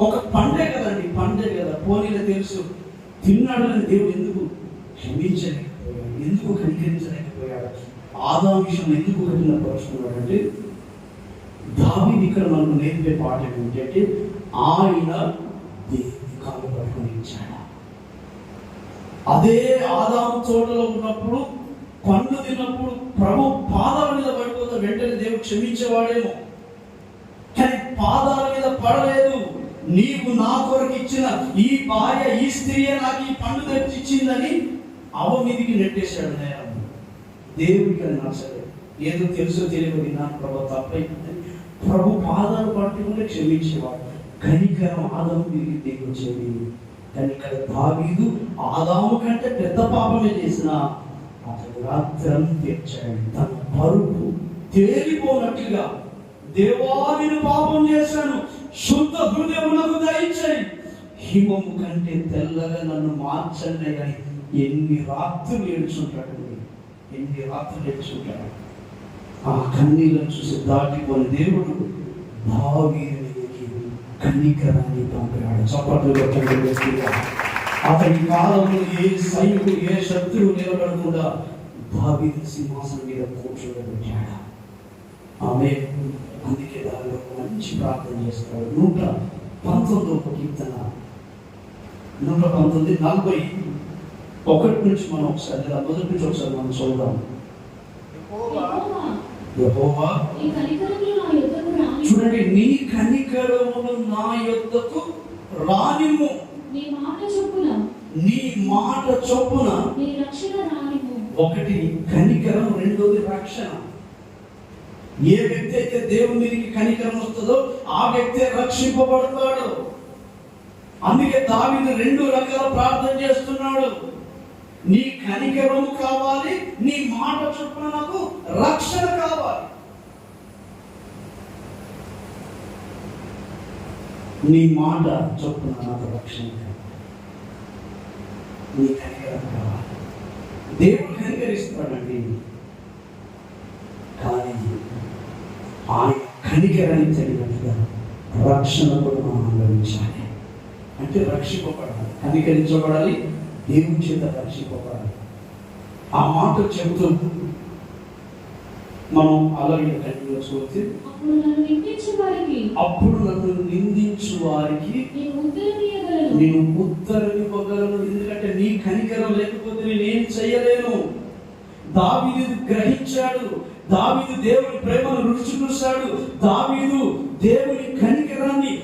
ఒక పండే కదండి పండే కదా. పోనీలో తెలుసు తిన్నాడని దేవుడు ఎందుకు క్షమించలేకపోయాడు ఎందుకు కనికరించలేకపోయాడు ఆదా విషయం ఎందుకు కఠినపరుచుకున్నాడంటే దావి ఇక్కడ మనకు నేర్పే పాట ఏంటంటే ఆయన దేవుని కాలు పట్టుకొని ఇచ్చాడు అదే ఆదాం తోటలో ఉన్నప్పుడు పండు తిన్నప్పుడు ప్రభు పాదాల మీద పడిపోతే వెంటనే దేవుడు క్షమించేవాడేమో. కానీ పాదాల మీద పడలేదు. నీకు నా కొరకు ఇచ్చిన ఈ భార్య ఈ స్త్రీయే నాకు ఈ పండు తెచ్చి ఇచ్చిందని అవ మీదికి నెట్టేశాడు నేరం దేవుడికి అది నచ్చలేదు. ఏదో తెలుసో తెలియదు నాకు ప్రభు తప్పైందని ప్రభు పాదాలు పట్టుకుంటే క్షమించేవాడు. కనికరం ఆదాము మీదికి దిగొచ్చేది కానీ ఇక్కడ దావీదు ఆదాము కంటే పెద్ద పాపమే చేసిన అతను రాత్రం తెచ్చాడు తన పరుపు తేలిపోనట్లుగా దేవాదిని పాపం చేశాను శుద్ధ హృదయమునకు దయచేయి హిమము కంటే తెల్లగా నన్ను మార్చండి అని ఎన్ని రాత్రులు ఏడుచుంటాడు ఎన్ని రాత్రులు ఏడుచుంటాడు. ఆ కన్నీళ్ళను చూసి దాటిపోని దేవుడు భావీరునికి కన్నీకరాన్ని పంపాడు చప్పట్లు కొట్టండి గట్టిగా అతని కాలంలో ఏ సైనికుడు ఏ శత్రువు నిలబడకుండా భావీరు సింహాసనం మీద కూర్చోబెట్టాడు. ఆమె అందుకే దానిలో మంచి ప్రార్థన చేస్తాడు. నూట పంతొమ్మిది ఒక కీర్తన. నూట పంతొమ్మిది నలభై ఒకటి నుంచి మనం ఒకసారి లేదా మొదటి నుంచి ఒకసారి మనం చూద్దాం. చూడండి నీ కనికరములు నా యొద్దకు రానిము నీ మాట చొప్పున నీ మాట చొప్పున. ఒకటి కనికరం రెండోది రక్షణ. ఏ వ్యక్తి అయితే దేవునికి మీదకి కనికరం వస్తుందో ఆ వ్యక్తి రక్షింపబడతాడు. అందుకే దావిని రెండు రకాల ప్రార్థన చేస్తున్నాడు. నీ కనికరము కావాలి నీ మాట చొప్పున నాకు రక్షణ కావాలి. నీ మాట చొప్పున నాకు రక్షణ కావాలి. నీ కనికరం కావాలి. దేవుడు కనికరిస్తాడండి కానీ ఆయన కనికరించడినట్టుగా రక్షణ కూడా మనం అనుభవించాలి. అంటే రక్షింపబడాలి. కనికరించబడాలి. దేవుని చేత రక్షింపబడాలి. ఆ మాట చెబుతూ మనం అలాగే కంటిన్యూస్ పోతే అప్పుడు నన్ను నిందించు వారికి. నేను. నేను ఉత్తరమివ్వగలను ఎందుకంటే నీ కనికరం లేకపోతే నేనేం చేయలేను. దావీదు గ్రహించాడు. దావీదు దేవుని ప్రేమను రుచి చూశాడు. దావీదు దేవుని కనికరాన్ని